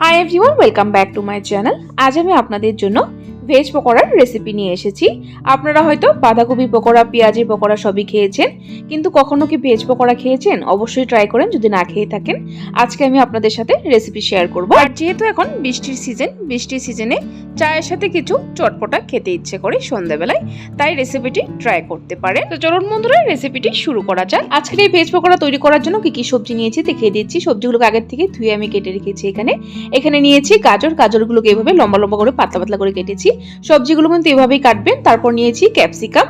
Hi everyone welcome back to my channel আজ আমি আপনাদের জন্য ভেজ পকোড়ার রেসিপি নিয়ে এসেছি। আপনারা হয়তো বাঁধাকপি পকোড়া, পেঁয়াজের পকোড়া সবই খেয়েছেন, কিন্তু কখনো কি ভেজ পকোড়া খেয়েছেন? অবশ্যই ট্রাই করেন, যদি না খেয়ে থাকেন, আজকে আমি আপনাদের সাথে রেসিপি শেয়ার করব। আর যেহেতু এখন বৃষ্টির সিজন বৃষ্টির সিজনে চায়ের সাথে কিছু চটপটা খেতে ইচ্ছে করে সন্ধ্যাবেলায়, তাই রেসিপিটি ট্রাই করতে পারেন। তো চলুন বন্ধুরা রেসিপিটি শুরু করা যাক। আজকের এই ভেজ পকোড়া তৈরি করার জন্য কি কি সবজি নিয়েছি দেখিয়ে দিচ্ছি। সবজিগুলোকে আগের থেকে ধুয়ে আমি কেটে রেখেছি এখানে। এখানে নিয়েছি গাজর, গাজরগুলোকে এভাবে লম্বা লম্বা করে পাতলা পাতলা করে কেটেছি। সবজিগুলো কিন্তু এভাবেই কাটবেন। তারপর নিয়েছি ক্যাপসিকাম।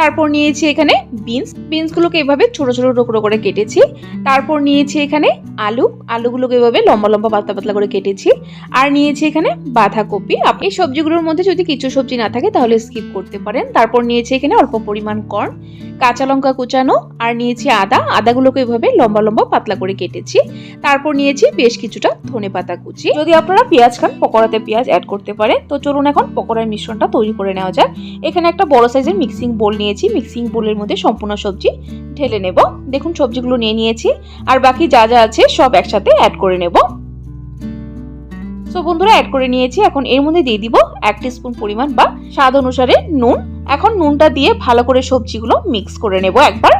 তারপর নিয়েছি এখানে বিনস। বিনসগুলোকে এভাবে ছোট ছোট টুকরো করে কেটেছি। তারপর নিয়েছি এখানে আলু। আলুগুলোকে এভাবে লম্বা লম্বা, পাতলা পাতলা করে কেটেছি। আর নিয়েছি এখানে বাঁধাকপি। আপনি সবজিগুলোর মধ্যে যদি কিছু সবজি না থাকে তাহলে স্কিপ করতে পারেন। তারপর নিয়েছি এখানে অল্প পরিমাণ কর্ন, কাঁচা লঙ্কা কুচানো, আর নিয়েছি আদা। আদাগুলোকে এভাবে লম্বা লম্বা, পাতলা করে কেটেছি। তারপর নিয়েছি বেশ কিছুটা ধনে পাতা কুচি। যদি আপনারা পেঁয়াজ খান, পকোড়াতে পেঁয়াজ অ্যাড করতে পারেন। তো চলুন এখন পকোড়ার মিশ্রণটা তৈরি করে নেওয়া যাক। এখানে একটা বড় সাইজের মিক্সিং বোল নিয়েছি। মিক্সিং বোলের মধ্যে সম্পূর্ণ সবজি ঢেলে নেব। দেখুন, সবজিগুলো নিয়ে নিয়েছি। আর বাকি যা যা আছে সব একসাথে অ্যাড করে নেব। সো বন্ধুরা অ্যাড করে নিয়েছি। এখন এর মধ্যে দিয়ে দিব এক স্পুন পরিমাণ বা স্বাদ অনুসারে নুন। এখন নুনটা দিয়ে ভালো করে সবজিগুলো মিক্স করে নেব একবার।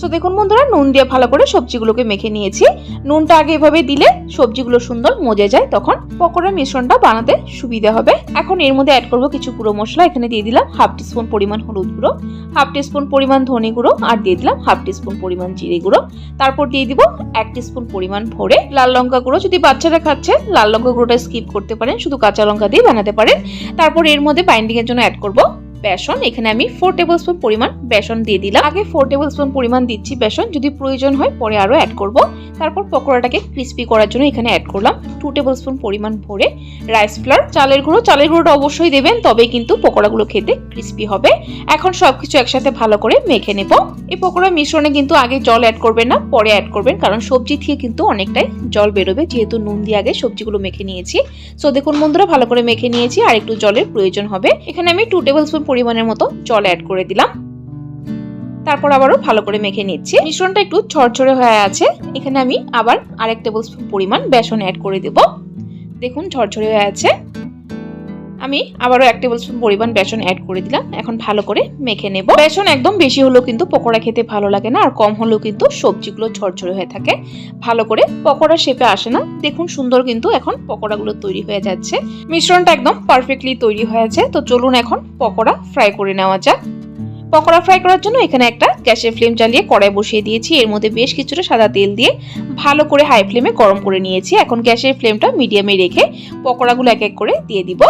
সো দেখুন বন্ধুরা, নুন দিয়ে ভালো করে সবজিগুলোকে মেখে নিয়েছি। নুনটা আগে এভাবে দিলে সবজিগুলো সুন্দর মজে যায়, তখন পকোড়ার মিশ্রণটা বানাতে সুবিধা হবে। এখন এর মধ্যে অ্যাড করব কিছু গুঁড়ো মশলা, এখানে দিয়ে দিলাম হাফ টিস্পুন পরিমাণ হলুদ গুঁড়ো হাফ টিস্পুন পরিমাণ ধনে গুঁড়ো, আর দিয়ে দিলাম হাফ টিস্পুন পরিমাণ জিরে গুঁড়ো। তারপর দিয়ে দিব এক টিস্পুন পরিমাণ ভরে লাল লঙ্কা গুঁড়ো। যদি বাচ্চারা খাচ্ছে, লাল লঙ্কা গুঁড়োটা স্কিপ করতে পারেন, শুধু কাঁচা লঙ্কা দিয়ে বানাতে পারেন। তারপর এর মধ্যে বাইন্ডিং এর জন্য অ্যাড করব বেসন, এখানে আমি ফোর টেবিল স্পুন পরিমাণ বেসন দিয়ে দিলাম। আগে ফোর টেবিল স্পুন পরিমাণ দিচ্ছি বেসন, যদি প্রয়োজন হয় পরে আরও অ্যাড করব। তারপর পকোড়াটাকে ক্রিস্পি করার জন্য এখানে অ্যাড করলাম টু টেবিল স্পুন পরিমাণ ভরে রাইস ফ্লার চালের গুঁড়ো, চালের গুঁড়োটা অবশ্যই দেবেন, তবেই কিন্তু পকোড়াগুলো খেতে ক্রিস্পি হবে। এখন সবকিছু একসাথে ভালো করে মেখে নেব। এই পকোড়া মিশ্রণে কিন্তু আগে জল অ্যাড করবেন না, পরে অ্যাড করবেন, কারণ সবজি থেকে কিন্তু অনেকটাই জল বেরোবে, যেহেতু নুন দিয়ে আগে সবজিগুলো মেখে নিয়েছি। সো দেখুন বন্ধুরা, ভালো করে মেখে নিয়েছি, আর একটু জলের প্রয়োজন হবে। এখানে আমি টু টেবিল স্পুন পরিমাণের মতো জল অ্যাড করে দিলাম। তারপর আবারও ভালো করে মেখে নিচ্ছি। মিশ্রণটা একটু ছড়ছড়ে হয়ে আছে। এখানে আমি আবার আরেক টেবিল স্পুন পরিমাণ বেসন অ্যাড করে দেব। দেখুন ঝরঝরে হয়ে আছে। আমি আবারও এক টেবিল স্পুন পরিমাণ বেসন অ্যাড করে দিলাম। এখন ভালো করে মেখে নেব। বেসন একদম বেশি হলেও কিন্তু পকোড়া খেতে ভালো লাগে না, আর কম হলেও কিন্তু সবজিগুলো ঝরঝরে হয়ে থাকে। ভালো করে পকোড়া শেপে আসে না। দেখুন সুন্দর কিন্তু এখন পকোড়াগুলো তৈরি হয়ে যাচ্ছে। মিশ্রণটা একদম পারফেক্টলি তৈরি হয়েছে। তো চলুন এখন পকোড়া ফ্রাই করে নেওয়া যাক। পকোড়া ফ্রাই করার জন্য এখানে একটা গ্যাসের ফ্লেম জ্বালিয়ে কড়াই বসিয়ে দিয়েছি। এর মধ্যে বেশ কিছুটা সাদা তেল দিয়ে ভালো করে হাই ফ্লেমে গরম করে নিয়েছি। এখন গ্যাসের ফ্লেমটা মিডিয়ামে রেখে পকোড়াগুলো এক এক করে দিয়ে দিব।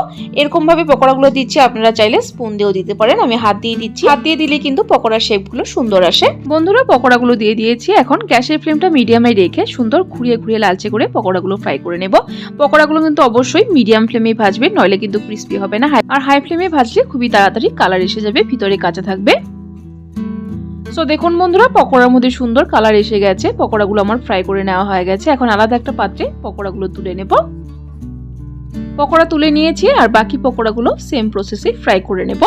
এরকম ভাবে পকোড়াগুলো দিচ্ছি, আপনারা চাইলে স্পুন দিয়েও দিতে পারেন। আমি হাত দিয়ে দিচ্ছি। হাত দিয়ে দিলে কিন্তু পকোড়ার শেপগুলো সুন্দর আসে। বন্ধুরা, পকোড়াগুলো দিয়ে দিয়েছি। এখন গ্যাসের ফ্লেমটা মিডিয়ামে রেখে সুন্দর ঘুরিয়ে ঘুরিয়ে লালচে করে পকোড়াগুলো ফ্রাই করে নেব। পকোড়াগুলো কিন্তু অবশ্যই মিডিয়াম ফ্লেমে ভাজবে, নইলে কিন্তু ক্রিস্পি হবে না। আর হাই ফ্লেমে ভাজলে খুবই তাড়াতাড়ি কালার এসে যাবে, ভিতরে কাঁচা থাকবে। সো দেখুন বন্ধুরা, পকোড়ার মধ্যে সুন্দর কালার এসে গেছে। পকোড়াগুলো আমার ফ্রাই করে নেওয়া হয়ে গেছে। এখন আলাদা একটা পাত্রে পকোড়াগুলো তুলে নেব। পকোড়া তুলে নিয়েছি আর বাকি পকোড়াগুলো সেম প্রসেসে ফ্রাই করে নেব।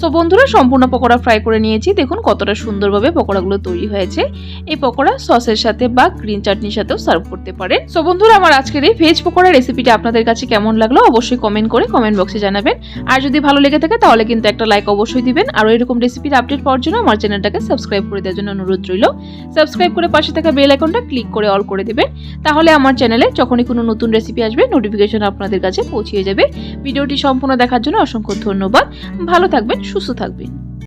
সো বন্ধুরা, সম্পূর্ণ পকোড়া ফ্রাই করে নিয়েছি। দেখুন কতটা সুন্দরভাবে পকোড়াগুলো তৈরি হয়েছে। এই পকোড়া সসের সাথে বা গ্রিন চাটনির সাথেও সার্ভ করতে পারেন। সো বন্ধুরা, আমার আজকের এই ভেজ পকোড়া রেসিপিটা আপনাদের কাছে কেমন লাগল অবশ্যই কমেন্ট করে কমেন্ট বক্সে জানাবেন। আর যদি ভালো লেগে থাকে, তাহলে কিন্তু একটা লাইক অবশ্যই দিবেন। আর এরকম রেসিপির আপডেট পাওয়ার জন্য আমার চ্যানেলটাকে সাবস্ক্রাইব করে দেওয়ার জন্য অনুরোধ রইল। সাবস্ক্রাইব করে পাশে থাকা বেল আইকনটা ক্লিক করে অল করে দেবেন। তাহলে আমার চ্যানেলে যখনই কোনো নতুন রেসিপি আসবে নোটিফিকেশন আপনাদের কাছে পৌঁছিয়ে যাবে। ভিডিওটি সম্পূর্ণ দেখার জন্য অসংখ্য ধন্যবাদ। ভালো থাকবেন সুস্থ থাকবেন।